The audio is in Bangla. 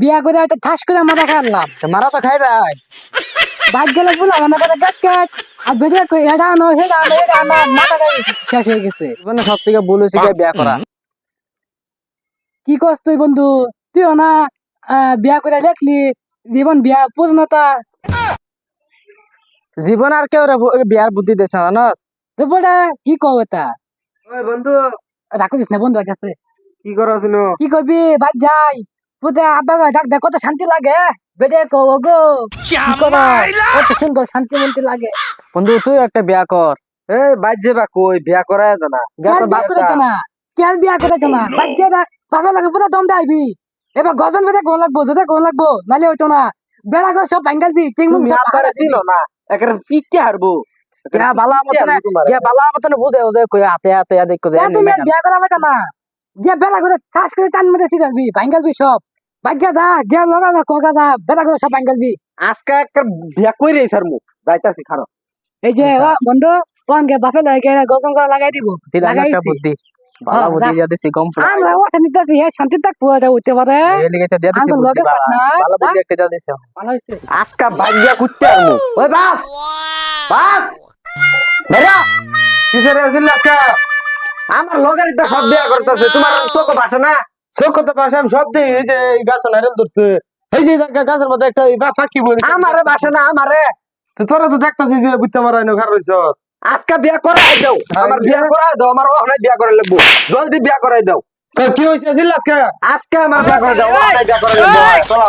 বিয়া করে একটা ঠাস করে মাথা খাইলাম। মারা তো খাইবে বাদ গেলে বললাম আমার কথা গাছ কাট আর বেরিয়ে কই এটা আনো সেটা আনো এটা আনো মাথাটা শেষ হয়ে গেছে। জীবনে সব থেকে ভুল হয়েছে গিয়ে বিয়া করা। কি করছ তুই বন্ধু? তুই না আহ, বিয়া করে লেখলি জীবন বিয়া পূর্ণতা জীবন আর কেউ বিয়ার বুদ্ধি দিস না জানস? তো বলে কি এটা? ওই বন্ধু। রাখো দিস না বন্ধু কাছে কি করো কি করবি? বাদ যাই। পুতে আব্বা ডাক দেখ কত শান্তি লাগে। বেটে কো গো কি করো? কত সুন্দর শান্তি মন্তি লাগে। বন্ধু তুই একটা বিয়া কর। এই বাইর যাবা কই বিয়া করা যেত না। বিয়া কেন তোর বিয়া বাপ করেছ না। কেন বিয়া করেছ না। বাদ দিয়ে দেখ বাবা লাগে পুরো দম এবার গজন বেঁধে কোন লাগবো যদি কোন লাগবো নালে ওইটো না। বেড়া করে সব ভাঙ্গালবি ঠিক তুমি আব্বারে ছিল না? একের হারবো। গিয়া বালা মতনে গিয়া বালা মতনে বুঝে বুঝে কই হাতে হাতে দেখো যে তুমি বিয়া করা না। গিয়া বেড়া করে চাষ করে টান মেরে সিগারবি ভাঙ্গালবি সব। ভাগ্যা যা গিয়া লগা যা কগা যা বেড়া করে সব ভাঙ্গালবি আজকে একটা বিয়া কইরে স্যার মুখ যাইতাছি খারো এই যে ও বন্ধু কোন গে বাপে লাগে গজন করে লাগাই দিব? একটা বুদ্ধি। বালা হ্যাঁ, বুদ্ধি। দিয়া দিছি কম আমরা ও শান্তিতে হে শান্তি থাকব এটা উঠতে পারে। এই লিগেছে দিয়া দিছি বুদ্ধি লগে বালা বুদ্ধি একটা দিয়া দিছি। ভালো হয়েছে আজকে ভাগ্যা কুটতে হারবো ওই বাপ বাপ। বেরা কিসের আসিল আজকে? আমার লগের তো সব বিয়া করতেছে। তোমার চোখ ভাষা না? চোখ তো পাশে আমি সব দিই এই যে গাছে নারিয়েল ধরছে। এই যে গাছের মধ্যে একটা এই বাসা কি বলি? আমারে ভাষা না আমারে। তো তোরা তো দেখতেছিস যে বুঝতে মারাই না ঘর রইছ আজকে বিয়া করাই দাও। আমার বিয়া করাই দাও আমার ওখানে বিয়া করাই লাগবো। জলদি বিয়া করাই দাও। তো কি হয়েছে আজকে আজকে আমার বিয়া করাই দাও বিয়া করাই লাগবো। চলো।